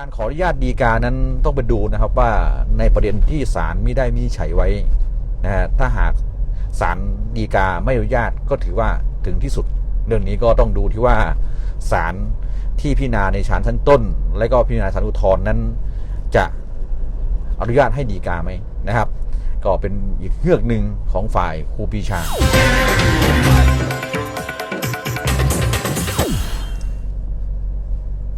การขออนุญาตดีกานั้นต้องไปดูนะครับว่าในประเด็นที่ศาลม่ได้มีไฉยไว้นะฮะถ้าหากศาลดีกาไม่อนุญาตก็ถือว่าถึงที่สุด เรื่องนี้ก็ต้องดูที่ว่าศาลที่พิจารณาในศาลชั้นต้น และก็พิจารณาศาลอุทธรณ์นั้น จะอนุญาตให้ดีกาไหมนะครับ ก็เป็นอีกเฮือกหนึ่งของฝ่ายครูปีชา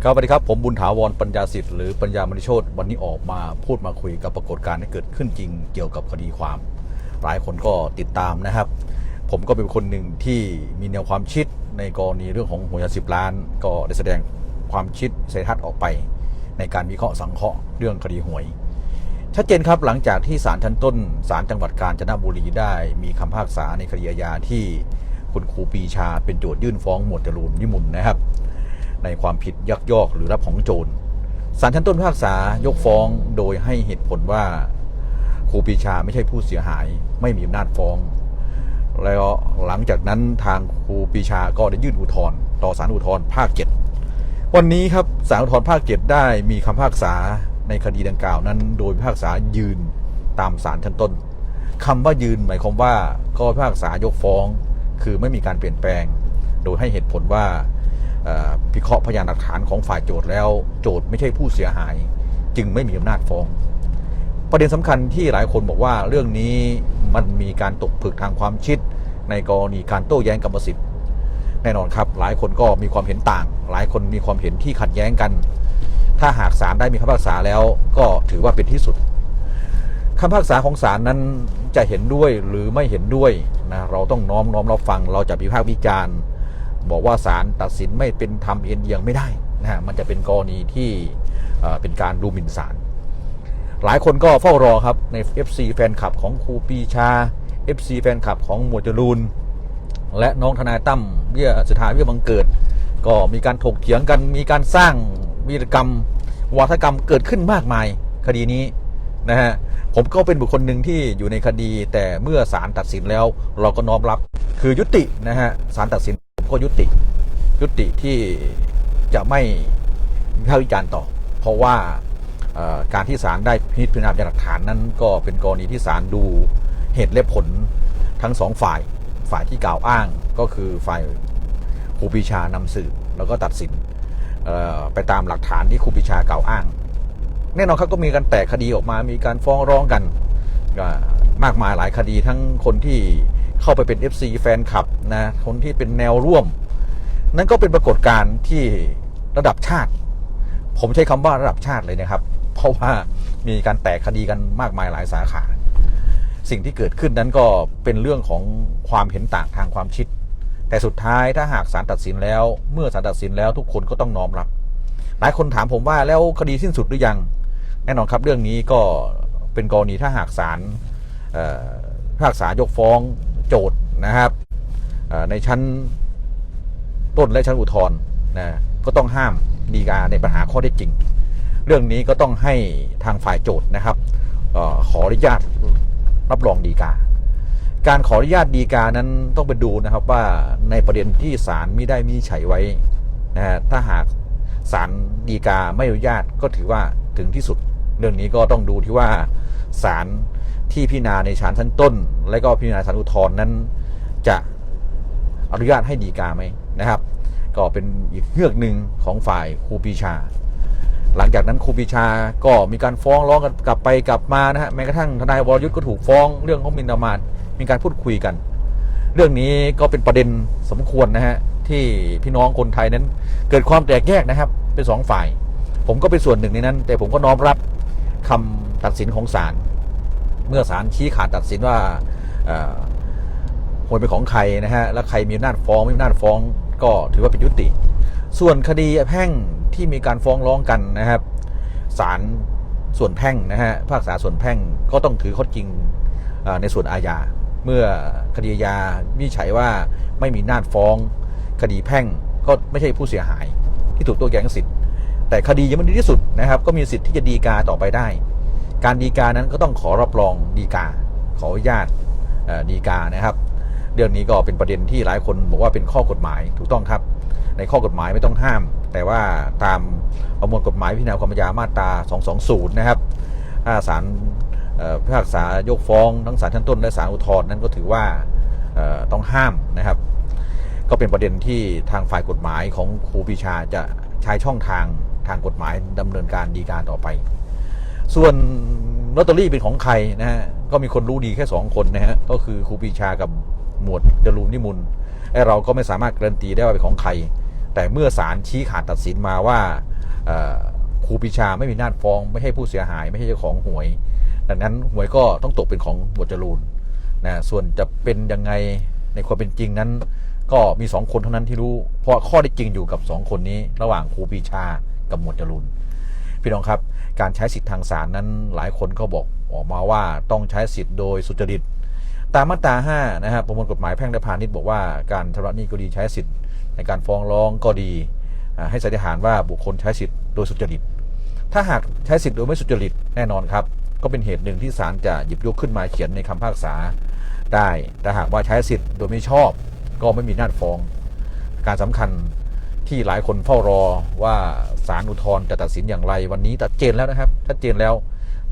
ครับสวัสดีครับ ผมบุญถาวรปัญญาสิทธิ์หรือปัญญามณิโชตวันนี้ออกมาพูดมาคุยกับปรากฏการณ์ที่เกิดขึ้นจริงเกี่ยวกับคดีความ หลายคนก็ติดตามนะครับ ผมก็เป็นคนหนึ่งที่มีแนวความคิดในกรณีเรื่องของหวยสิบล้าน ก็ได้แสดงความคิดเสทัศน์ออกไป ในการวิเคราะห์สังเคราะห์เรื่องคดีหวย ชัดเจนครับหลังจากที่ศาลชั้นต้นศาลจังหวัดกาญจนบุรีได้ มีคำพิพากษาในคดีอาญาที่คุณครูปีชาเป็นโจทยื่นฟ้องหมวดจรูนวิมุลนะครับ ในความผิดยักยอกหรือรับของโจรศาลชั้นต้นพิพากษายกฟ้องโดยให้เหตุผลว่าครูปีชาไม่ใช่ผู้เสียหาย ไม่มีอำนาจฟ้อง แล้วหลังจากนั้นทางครูปีชาก็ได้ยื่นอุทธรณ์ต่อศาลอุทธรณ์ภาคเจ็ดวันนี้ครับศาลอุทธรณ์ภาคเจ็ดได้มีคำพิพากษาในคดีดังกล่าวนั้น โดยพิพากษายืนตามศาลชั้นต้นคำว่ายืนหมายความว่าก็พิพากษายกฟ้อง คือไม่มีการเปลี่ยนแปลง โดยให้เหตุผลว่า พิเคราะห์พยานหลักฐานของฝ่ายโจทย์แล้ว โจทย์ไม่ใช่ผู้เสียหาย จึงไม่มีอำนาจฟ้อง ประเด็นสำคัญที่หลายคนบอกว่าเรื่องนี้มันมีการตกผลึกทางความคิด ในกรณีการโต้แย้งกรรมสิทธิ์แน่นอนครับ หลายคนก็มีความเห็นต่าง หลายคนมีความเห็นที่ขัดแย้งกัน ถ้าหากศาลได้มีคำพิพากษาแล้วก็ถือว่าเป็นที่สุดคำพิพากษาของศาลนั้นจะเห็นด้วยหรือไม่เห็นด้วยนะเราต้องน้อมน้อมรับฟังเราจะพิพากษ์วิจารณ์ บอกว่าศาลตัดสินไม่เป็นธรรมเอ็นเอียงไม่ได้นะฮะมันจะเป็นกรณีที่เป็นการดูหมิ่นศาลหลายคนก็เฝ้ารอครับใน FC แฟนคลับของครูปีชา FC แฟนคลับของหมวดจรูนและน้องทนายตั้มเบี้ยสุธาเบี้ยบังเกิด ก็มีการถกเถียงกันมีการสร้างวีรกรรมวาทกรรมเกิดขึ้นมากมาย คดีนี้นะฮะผมก็เป็นบุคคลหนึ่งที่อยู่ในคดี แต่เมื่อศาลตัดสินแล้ว เราก็น้อมรับคือยุตินะฮะศาลตัดสิน ก็ยุติ ยุติที่จะไม่วิพากษ์วิจารณ์ต่อ เพราะว่าการที่ศาลได้พิจารณาพยานหลักฐานนั้น ก็เป็นกรณีที่ศาลดูเหตุและผลทั้งสองฝ่ายฝ่ายที่กล่าวอ้างก็คือฝ่ายครูปีชานำสืบแล้วก็ตัดสินไปตามหลักฐานที่ครูปีชากล่าวอ้าง แน่นอนครับก็มีการแตกคดีออกมา มีการฟ้องร้องกันมากมายหลายคดีทั้งคนที่ เข้าไปเป็น FC แฟนคลับนะคนที่เป็นแนวร่วม นั่นก็เป็นปรากฏการณ์ที่ระดับชาติ ผมใช้คำว่าระดับชาติเลยนะครับ เพราะว่ามีการแตกคดีกันมากมายหลายสาขา สิ่งที่เกิดขึ้นนั้นก็เป็นเรื่องของความเห็นต่างทางความคิด แต่สุดท้ายถ้าหากศาลตัดสินแล้ว เมื่อศาลตัดสินแล้วทุกคนก็ต้องน้อมรับ หลายคนถามผมว่าแล้วคดีสิ้นสุดหรือยัง แน่นอนครับเรื่องนี้ก็เป็นกรณีถ้าหากศาลเอ่อพิพากษายกฟ้อง โจทย์นะครับในชั้นต้นและชั้นอุทธรณ์นะก็ต้องห้ามดีกาในปัญหาข้อเท็จริง เรื่องนี้ก็ต้องให้ทางฝ่ายโจทย์นะครับออขออนุญาตรับรองดีกา การขออนุญาตดีกานั้นต้องไปดูนะครับว่าในประเด็นที่ศาลม่ได้มีไฉยไว้นะฮะถ้าหากศาลดีกาไม่อนุญาตก็ถือว่าถึงที่สุด เรื่องนี้ก็ต้องดูที่ว่าศาล ที่พิจารณาในศาลชั้นต้น และก็พิจารณาศาลอุทธรณ์นั้น จะอนุญาตให้ดีกาไหมนะครับ ก็เป็นอีกเฮือกหนึ่งของฝ่ายครูปีชา หลังจากนั้นครูปีชาก็มีการฟ้องร้องกันกลับไปกลับมานะฮะแม้กระทั่งทนายวรยุทธ์ก็ถูกฟ้องเรื่องของมินประมาทมีการพูดคุยกัน เรื่องนี้ก็เป็นประเด็นสมควรนะฮะที่พี่น้องคนไทยนั้นเกิดความแตกแยกนะครับ เป็นสองฝ่าย ผมก็เป็นส่วนหนึ่งในนั้น แต่ผมก็น้อมรับคำตัดสินของศาล เมื่อศาลชี้ขาดตัดสินว่าหวยเป็นของใครนะฮะแล้วใครมีอำนาจฟ้องไม่มีอำนาจฟ้องก็ถือว่าเป็นยุติ ส่วนคดีแพ่งที่มีการฟ้องร้องกันนะครับศาลส่วนแพ่งนะฮะภาคษาส่วนแพ่งก็ต้องถือข้อจริงในส่วนอาญา เมื่อคดีอาญาวิจัยว่าไม่มีอำนาจฟ้อง คดีแพ่งก็ไม่ใช่ผู้เสียหายที่ถูกตัวแย้งสิทธิ์แต่คดียังไม่ดีที่สุดนะครับ ก็มีสิทธิ์ที่จะดีกาต่อไปได้ การดีกานั้นก็ต้องขอรับรองดีกา ขออนุญาตดีกานะครับ เรื่องนี้ก็เป็นประเด็นที่หลายคนบอกว่าเป็นข้อกฎหมายถูกต้องครับ ในข้อกฎหมายไม่ต้องห้าม แต่ว่าตามประมวลกฎหมายพิจารณาความอาญามาตรา 220 นะครับถ้าศาลพิพากษายกฟ้องทั้งศาลชั้นต้นและศาลอุทธรณ์นั้นก็ถือว่าต้องห้ามนะครับ ก็เป็นประเด็นที่ทางฝ่ายกฎหมายของครูปีชาจะใช้ช่องทางทางกฎหมายดำเนินการดีการต่อไป ส่วนลอตเตอรี่เป็นของใครนะฮะก็มีคนรู้ดีแค่สองคนนะฮะก็คือครูปีชากับหมวดจรูนนิมุนไอเราก็ไม่สามารถการันตีได้ว่าเป็นของใคร แต่เมื่อศาลชี้ขาดตัดสินมาว่าครูปีชาไม่มีหน้าฟ้องไม่ใช่ผู้เสียหาย ไม่ใช่เจ้าของหวย ดังนั้นหวยก็ต้องตกเป็นของหมวดจรูนนะส่วนจะเป็นยังไงในความเป็นจริงนั้น ก็มีสองคนเท่านั้นที่รู้ เพราะข้อได้จริงอยู่กับสองคนนี้ ระหว่างครูปีชากับหมวดจรูน พี่น้องครับ การใช้สิทธิทางศาลนั้นหลายคนก็บอกออกมาว่าต้องใช้สิทธิ์โดยสุจริต ตามมาตรา5นะครับประมวลกฎหมายแพ่งและพาณิชย์บอกว่าการชำระหนี้ก็ดีใช้สิทธิ์ในการฟ้องร้องก็ดีให้สันนิษฐานว่าบุคคลใช้สิทธิ์โดยสุจริต ถ้าหากใช้สิทธิ์โดยไม่สุจริตแน่นอนครับ ก็เป็นเหตุหนึ่งที่ศาลจะหยิบยกขึ้นมาเขียนในคำพากษาได้แต่หากว่าใช้สิทธิ์โดยไม่ชอบ ก็ไม่มีหน้าฟ้อง การสำคัญ ที่หลายคนเฝ้ารอว่าศาลอุทธรณ์จะตัดสินอย่างไร วันนี้ตัดเจนแล้วนะครับชัดเจนแล้ว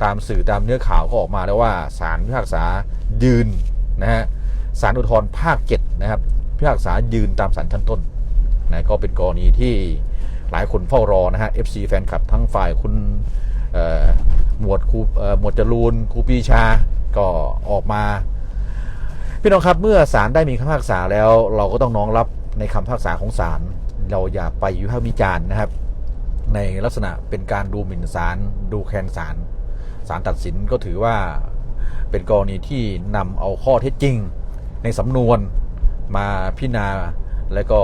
ตามสื่อตามเนื้อข่าวก็ออกมาแล้วว่าศาลพิพากษายืนนะฮะศาลอุทธรณ์ภาคเจ็ดนะครับพิพากษายืนตามศาลชั้นต้นนะก็เป็นกรณีที่หลายคนเฝ้ารอนะฮะ FC แฟนคลับทั้งฝ่ายคุณหมวดครูหมวดจรูนครูปีชาก็ออกมา พี่น้องครับเมื่อศาลได้มีคำพิพากษาแล้วเราก็ต้องน้อมรับในคำพิพากษาของศาล เราอย่าไปวิพากษ์วิจารณ์นะครับ ในลักษณะเป็นการดูหมิ่นศาลดูแคลนศาลศาลตัดสินก็ถือว่าเป็นกรณีที่นำเอาข้อเท็จจริง ในสำนวนมาพิจารณาแล้วก็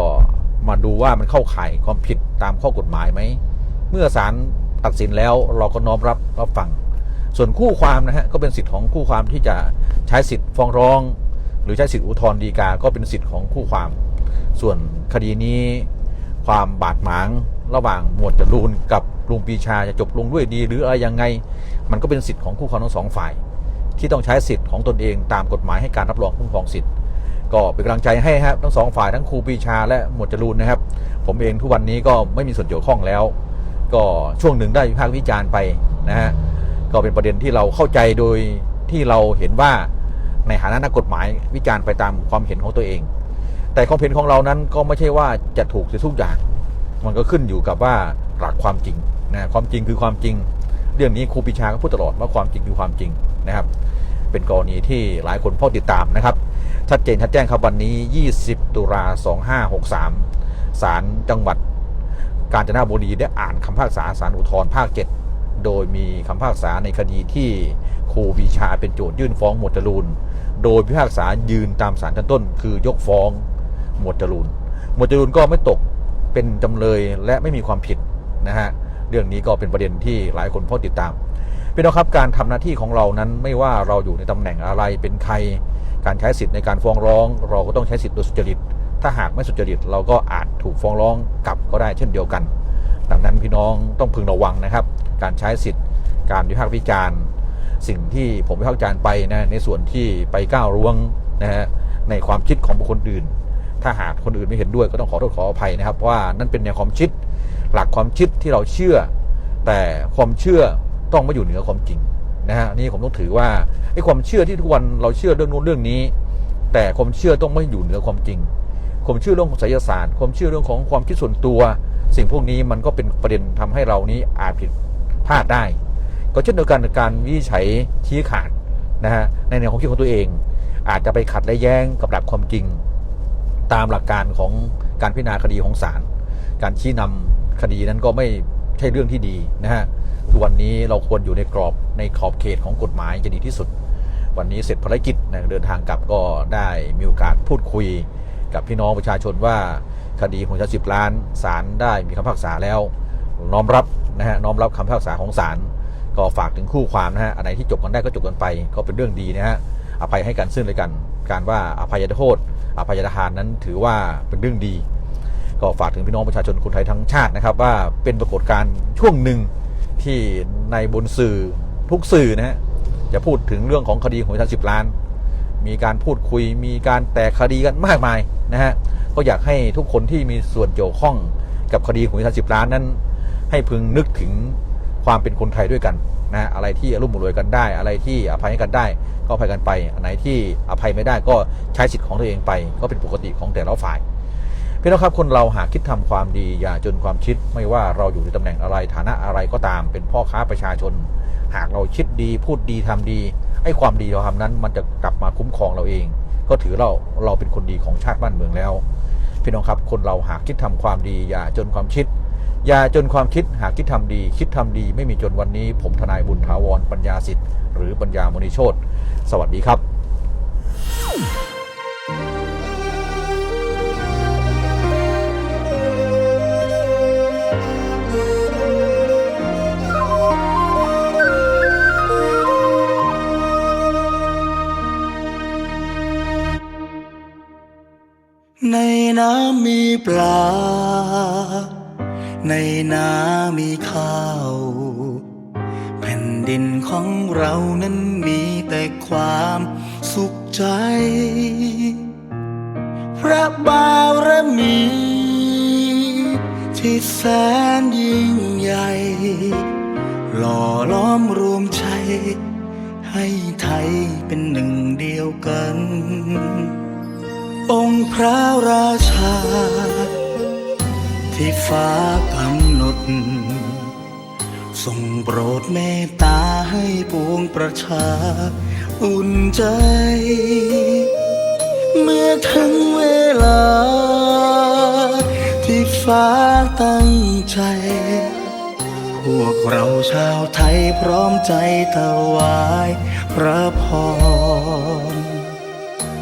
มาดูว่ามันเข้าข่ายความผิดตามข้อกฎหมายไหม เมื่อศาลตัดสินแล้วเราก็น้อมรับรับฟัง ส่วนคู่ความนะฮะก็เป็นสิทธิ์ของคู่ความที่จะใช้สิทธิ์ฟ้องร้อง หรือใช้สิทธิอุทธรณ์ฎีกา ก็เป็นสิทธิ์ของคู่ความ ส่วนคดีนี้ ความบาดหมางระหว่างหมวดจรูนกับลุงปีชาจะจบลงด้วยดีหรืออะไรยังไง มันก็เป็นสิทธิ์ของคู่ความทั้งสองฝ่าย ที่ต้องใช้สิทธิ์ของตนเองตามกฎหมายให้การรับรองคุ้มครองสิทธิ์ ก็เป็นกำลังใจให้ครับทั้งสองฝ่ายทั้งครูปีชาและหมวดจรูนนะครับ ผมเองทุกวันนี้ก็ไม่มีส่วนเกี่ยวข้องแล้ว ก็ช่วงหนึ่งได้วิพากษ์วิจารณ์ไปนะฮะก็เป็นประเด็นที่เราเข้าใจโดยที่เราเห็นว่าในฐานะนักกฎหมายวิจารณ์ไปตามความเห็นของตัวเอง แต่ความเห็นของเรานั้นก็ไม่ใช่ว่าจะถูกเสียทุกอย่าง มันก็ขึ้นอยู่กับว่าหลักความจริงนะความจริงคือความจริง เรื่องนี้ครูปรีชาก็พูดตลอดว่าความจริงคือความจริงนะครับ เป็นกรณีที่หลายคนเฝ้าติดตามนะครับ ชัดเจนชัดแจ้งครับวันนี้ 20 ตุลา2563ศาลจังหวัด กาญจนบุรีได้อ่านคำพิพากษาศาลอุทธรภาค 7 โดยมีคำพิพากษาในคดีที่ครูวิชาเป็นโจทยื่นฟ้องหมวดจรูนโดยพิพากษายืนตามศาลชั้นต้น คือยกฟ้อง หมวดจรูน หมวดจรูนก็ไม่ตกเป็นจำเลยและไม่มีความผิดนะฮะเรื่องนี้ก็เป็นประเด็นที่หลายคนเฝ้าติดตามพี่น้องครับการทำหน้าที่ของเรานั้นไม่ว่าเราอยู่ในตำแหน่งอะไรเป็นใคร การใช้สิทธิ์ในการฟ้องร้อง เราก็ต้องใช้สิทธิ์โดยสุจริต ถ้าหากไม่สุจริต เราก็อาจถูกฟ้องร้องกลับก็ได้เช่นเดียวกัน ดังนั้นพี่น้องต้องพึงระวังนะครับ การใช้สิทธิ์ การวิพากษ์วิจารณ์ สิ่งที่ผมวิพากษ์วิจารณ์ไปนะในส่วนที่ไปก้าวล่วงนะฮะในความคิดของบุคคลอื่น ถ้าหากคนอื่นไม่เห็นด้วยก็ต้องขอโทษขออภัยนะครับ ว่านั่นเป็นแนวความคิด หลักความคิดที่เราเชื่อ แต่ความเชื่อต้องไม่อยู่เหนือความจริงนะฮะนี่ผมต้องถือว่าไอ้ความเชื่อที่ทุกวันเราเชื่อเรื่องนู้นเรื่องนี้ แต่ความเชื่อต้องไม่อยู่เหนือความจริง ความเชื่อเรื่องของไสยศาสตร์ ความเชื่อเรื่องของความคิดส่วนตัว สิ่งพวกนี้มันก็เป็นประเด็นทำให้เรานี้อาจผิดพลาดได้ ก็เช่นเดียวกันกับการวิจัยชี้ขาดนะฮะในแนวความคิดของตัวเอง อาจจะไปขัดและแย้งกับหลักความจริง ตามหลักการของการพิจารณาคดีของศาลการชี้นำคดีนั้นก็ไม่ใช่เรื่องที่ดีนะฮะทุกวันนี้เราควรอยู่ในกรอบในขอบเขตของกฎหมายจะดีที่สุด วันนี้เสร็จภารกิจนะเดินทางกลับก็ได้มีโอกาสพูดคุย กับพี่น้องประชาชนว่าคดีของชาสิบล้านศาลได้มีคำพิพากษาแล้วน้อมรับนะฮะน้อมรับคำพิพากษาของศาลก็ฝากถึงคู่ความนะฮะอันไหนที่จบกันได้ก็จบกันไป ก็เป็นเรื่องดีนะฮะอภัยให้กันซึ่งเลยกัน การว่าอภัยโทษ อภัยทานนั้นถือว่าเป็นเรื่องดี ก็ฝากถึงพี่น้องประชาชนคนไทยทั้งชาตินะครับ ว่าเป็นปรากฏการณ์ช่วงหนึ่งที่ในบนสื่อทุกสื่อนะฮะจะพูดถึงเรื่องของคดีของชาสิบล้าน มีการพูดคุยมีการแตกคดีกันมากมายนะฮะก็อยากให้ทุกคนที่มีส่วนเกี่ยวข้องกับคดีหวยทันสิบล้านนั้น ให้พึงนึกถึง ความเป็นคนไทยด้วยกันนะอะไรที่ร่วมรวยกันได้ อะไรที่อภัยให้กันได้ ก็อภัยกันไปอันไหนที่อภัยไม่ได้ก็ใช้สิทธิ์ของตัวเองไป ก็เป็นปกติของแต่ละฝ่ายพี่น้องครับคนเราหากคิดทำความดีอย่าจนความคิดไม่ว่าเราอยู่ในตำแหน่งอะไรฐานะอะไรก็ตาม เป็นพ่อค้าประชาชน หากเราคิดดีพูดดีทำดีไอ้ความดีเราทำนั้น มันจะกลับมาคุ้มครองเราเอง ก็ถือเราเราเป็นคนดีของชาติบ้านเมืองแล้ว พี่น้องครับคนเราหากคิดทำความดีอย่าจนความคิด อย่าจนความคิดหากคิดทำดี คิดทำดีไม่มีจนวันนี้ ผมทนายบุญถาวรปัญญาสิทธิ์หรือปัญญามณีโชตสวัสดีครับในน้ำมีปลา ในนามีข้าว แผ่นดินของเรานั้นมีแต่ความสุขใจ พระบารมี ที่แสนยิ่งใหญ่ หล่อล้อมรวมใจ ให้ไทยเป็นหนึ่งเดียวกัน องค์พระราชา ที่ฟ้ากำหนด ทรงโปรดเมตตาให้ปวงประชา อุ่นใจ เมื่อถึงเวลา ที่ฟ้าตั้งใจ พวกเราชาวไทยพร้อมใจถวายพระพร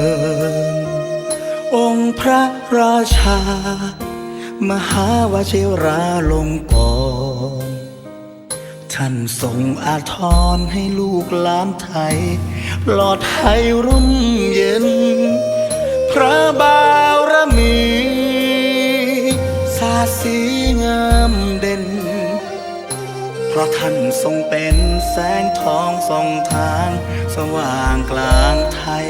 ญ พระราชา มหาวชิราลงกรท่านทรงอาทรให้ลูกหลานไทยปลอดภัยร่มเย็น พระบารมีสาสีงามเด่น เพราะท่านทรงเป็นแสงทองส่องทาง สว่างกลางไทย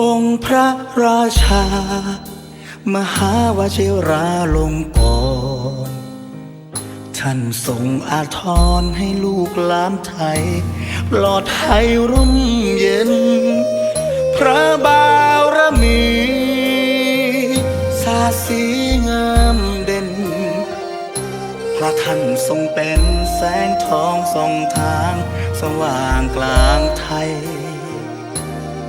องค์พระราชา มหาวชิราลงกรท่านทรงอาทรให้ลูกหลานไทย ปลอดภัยร่มเย็น พระบารมีสาสีงามเด่น พระท่านทรงเป็นแสงทองส่องทาง สว่างกลางไทย